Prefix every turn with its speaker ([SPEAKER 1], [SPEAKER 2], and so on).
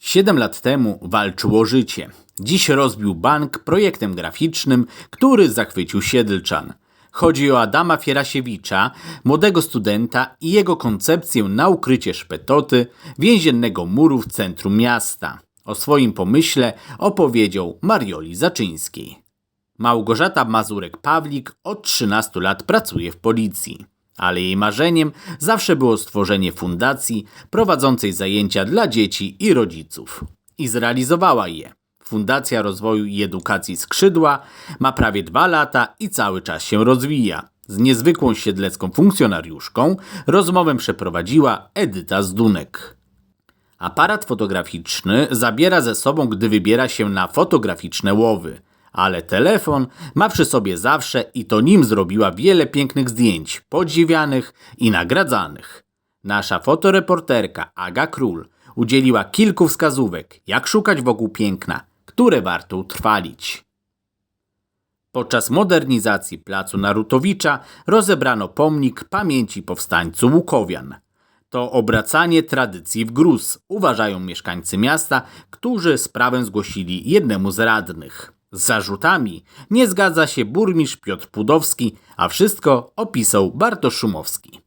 [SPEAKER 1] Siedem lat temu walczył o życie. Dziś rozbił bank projektem graficznym, który zachwycił Siedlczan. Chodzi o Adama Fierasiewicza, młodego studenta i jego koncepcję na ukrycie szpetoty więziennego muru w centrum miasta. O swoim pomyśle opowiedział Marioli Zaczyńskiej. Małgorzata Mazurek-Pawlik od 13 lat pracuje w policji, ale jej marzeniem zawsze było stworzenie fundacji prowadzącej zajęcia dla dzieci i rodziców. I zrealizowała je. Fundacja Rozwoju i Edukacji Skrzydła ma prawie dwa lata i cały czas się rozwija. Z niezwykłą siedlecką funkcjonariuszką rozmowę przeprowadziła Edyta Zdunek. Aparat fotograficzny zabiera ze sobą, gdy wybiera się na fotograficzne łowy, ale telefon ma przy sobie zawsze i to nim zrobiła wiele pięknych zdjęć, podziwianych i nagradzanych. Nasza fotoreporterka Aga Król udzieliła kilku wskazówek, jak szukać wokół piękna, które warto utrwalić. Podczas modernizacji placu Narutowicza rozebrano pomnik pamięci powstańcu Łukowian. To obracanie tradycji w gruz, uważają mieszkańcy miasta, którzy sprawę zgłosili jednemu z radnych. Z zarzutami nie zgadza się burmistrz Piotr Pudowski, a wszystko opisał Bartosz Szumowski.